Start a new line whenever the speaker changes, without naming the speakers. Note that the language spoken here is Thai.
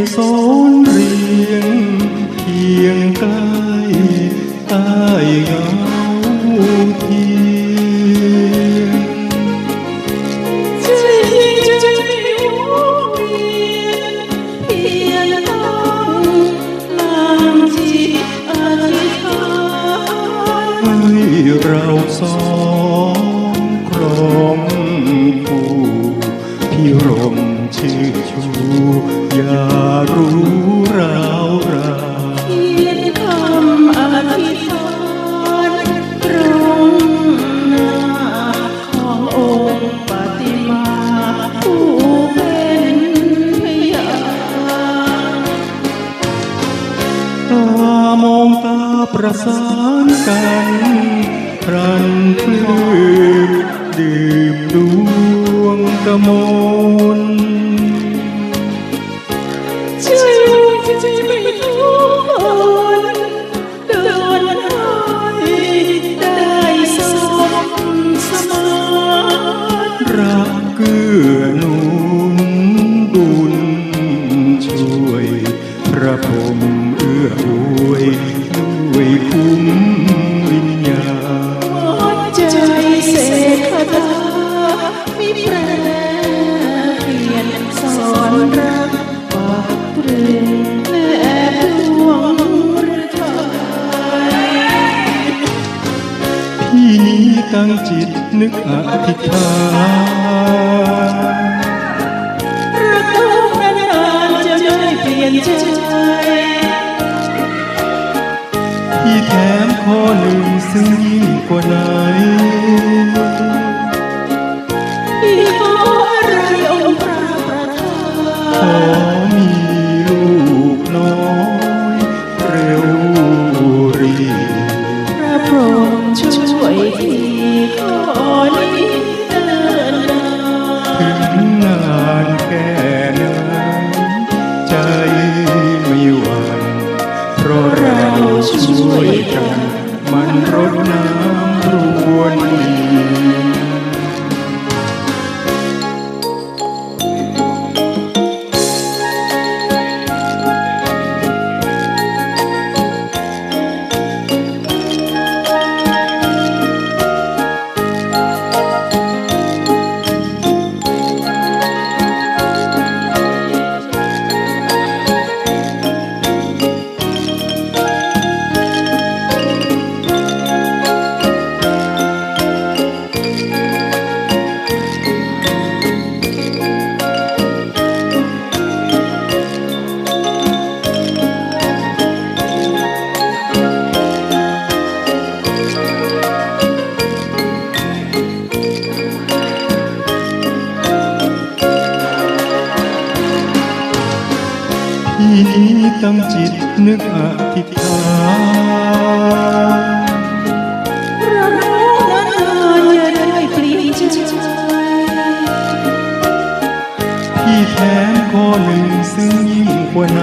เกสรเรียงเคียงใกล้ใต้เงาเทียน
ใจใจไม่วงเวียนเพียงต้องลางจิตอธิษฐาน
ให้เราสองครองคู่พิรมชื่อชู อย่ารู้ราวรา
เขียนคำอธิษฐานตรงหน้าขององค์ปฏิมาผู้เป็นพยาน
ตามองตาประสานกันรันพลืมดื่มดวงกมล พระพรมเอื้ออวยด้วยคุ้ม ตั้งจิตนึกอธิษฐาน
รักต้องนานจะไม่เปลี่ยนใจ
ที่แถมข้อหนึ่งซึ่งยิ่งกว่าไหน
ช่วย
กันมันรดน้ำรวนดิน ที่ตั้งจิตนึกอธิษฐาน
รักนานๆอย่าได้เปลี่ยนใจ
พี่แถมข้อหนึ่งซึ่งยิ่งกว่าไหน